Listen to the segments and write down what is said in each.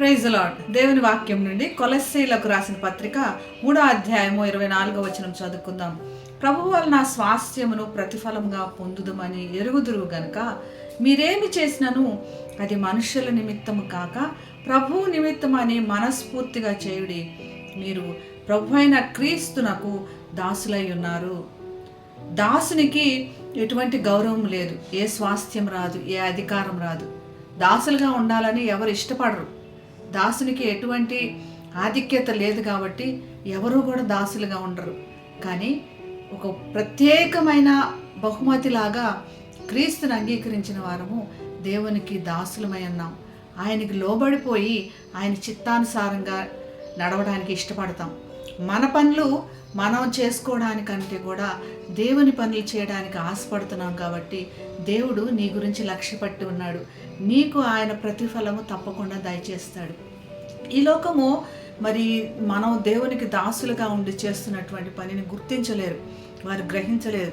Praise lord దేవుని వాక్యం నుండి కొలస్సీలకు రాసిన పత్రిక మూడో అధ్యాయము ఇరవై నాలుగో వచనం చదువుకుందాం. ప్రభు వలన స్వాస్థ్యమును ప్రతిఫలంగా పొందుదమని ఎరుగుదురు గనుక మీరేమి చేసినను? అది మనుషుల నిమిత్తము కాక ప్రభు నిమిత్తం అని మనస్ఫూర్తిగా చేయుడి. మీరు ప్రభు అయిన క్రీస్తునకు దాసులై ఉన్నారు. దాసునికి ఎటువంటి గౌరవం లేదు. ఏ స్వాస్థ్యం రాదు ఏ అధికారం రాదు. దాసులుగా ఉండాలని ఎవరు ఇష్టపడరు. దాసునికి ఎటువంటి ఆధిక్యత లేదు కాబట్టి ఎవరు కూడా దాసులుగా ఉండరు. కానీ ఒక ప్రత్యేకమైన బహుమతిలాగా క్రీస్తుని అంగీకరించిన వారము దేవునికి దాసులమై ఉన్నాం. ఆయనకి లోబడిపోయి ఆయన చిత్తానుసారంగా నడవడానికి ఇష్టపడతాం. మన పనులు మనం చేసుకోవడానికంటే కూడా దేవుని పనులు చేయడానికి ఆశపడుతున్నాం కాబట్టి దేవుడు నీ గురించి లక్ష్యపట్టి ఉన్నాడు. నీకు ఆయన ప్రతిఫలము తప్పకుండా దయచేస్తాడు. ఈ లోకము మరి మనం దేవునికి దాసులుగా ఉండి చేస్తున్నటువంటి పనిని గుర్తించలేరు. వారు గ్రహించలేరు.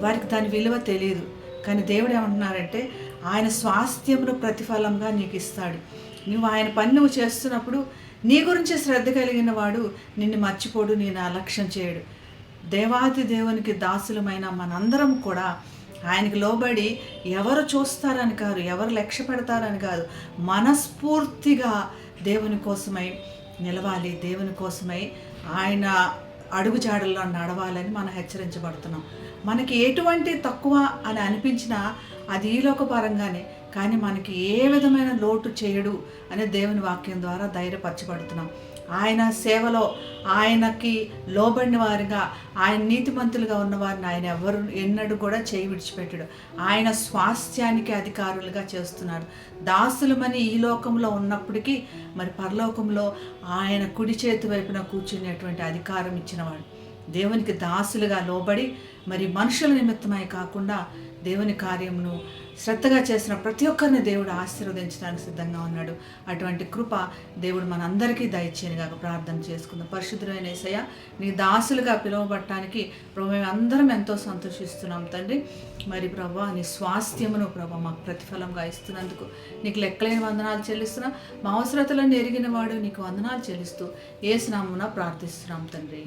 వారికి దాని విలువ తెలియదు. కానీ దేవుడు ఏమంటున్నారంటే ఆయన స్వాస్థ్యమును ప్రతిఫలంగా నీకు ఇస్తాడు. నువ్వు ఆయన పని నువ్వు చేస్తున్నప్పుడు నీ గురించి శ్రద్ధ కలిగిన వాడు నిన్ను మర్చిపోడు నేను అలక్ష్యం చేయడు. దేవాది దేవునికి దాసులమైన మనందరం కూడా ఆయనకి లోబడి ఎవరు చూస్తారని కాదు ఎవరు లక్ష్య పెడతారని కాదు మనస్ఫూర్తిగా దేవుని కోసమై నిలవాలి దేవుని కోసమై ఆయన అడుగుజాడల్లో నడవాలని మనం హెచ్చరించబడుతున్నాం. మనకి ఎటువంటి తక్కువ అని అనిపించినా అది ఈ లోకపరంగానే. కానీ మనకి ఏ విధమైన లోటు చేయడు అనే దేవుని వాక్యం ద్వారా ధైర్యపరచబడుతున్నాం. ఆయన సేవలో ఆయనకి లోబడిన వారిగా ఆయన నీతిమంతులుగా ఉన్న వారిని ఆయన ఎవరు ఎన్నడూ కూడా చేయి విడిచిపెట్టడు. ఆయన స్వాస్థ్యానికి అధికారులుగా చేస్తున్నారు దాసులమని ఈ లోకంలో ఉన్నప్పటికీ మరి పరలోకంలో ఆయన కుడి చేతి వైపున కూర్చునేటువంటి అధికారం ఇచ్చినవాడు. దేవునికి దాసులుగా లోబడి మరి మనుషుల నిమిత్తమై కాకుండా దేవుని కార్యమును శ్రద్ధగా చేసిన ప్రతి ఒక్కరిని దేవుడు ఆశీర్వదించడానికి సిద్ధంగా ఉన్నాడు. అటువంటి కృప దేవుడు మనందరికీ దయచేయనిగా ప్రార్థన చేసుకుందాం. పరిశుద్ధులైన ఏసయ్య నీ దాసులుగా పిలువబట్టడానికి ప్రభు మేము అందరం ఎంతో సంతోషిస్తున్నాం తండ్రి. మరి ప్రభా నీ స్వాస్థ్యమును ప్రభా మాకు ప్రతిఫలంగా ఇస్తున్నందుకు నీకు లెక్కలేని వందనాలు చెల్లిస్తున్నా. మా అవసరతలను ఎరిగిన వాడు నీకు వందనాలు చెల్లిస్తూ ఏ స్నామున ప్రార్థిస్తున్నాం తండ్రి.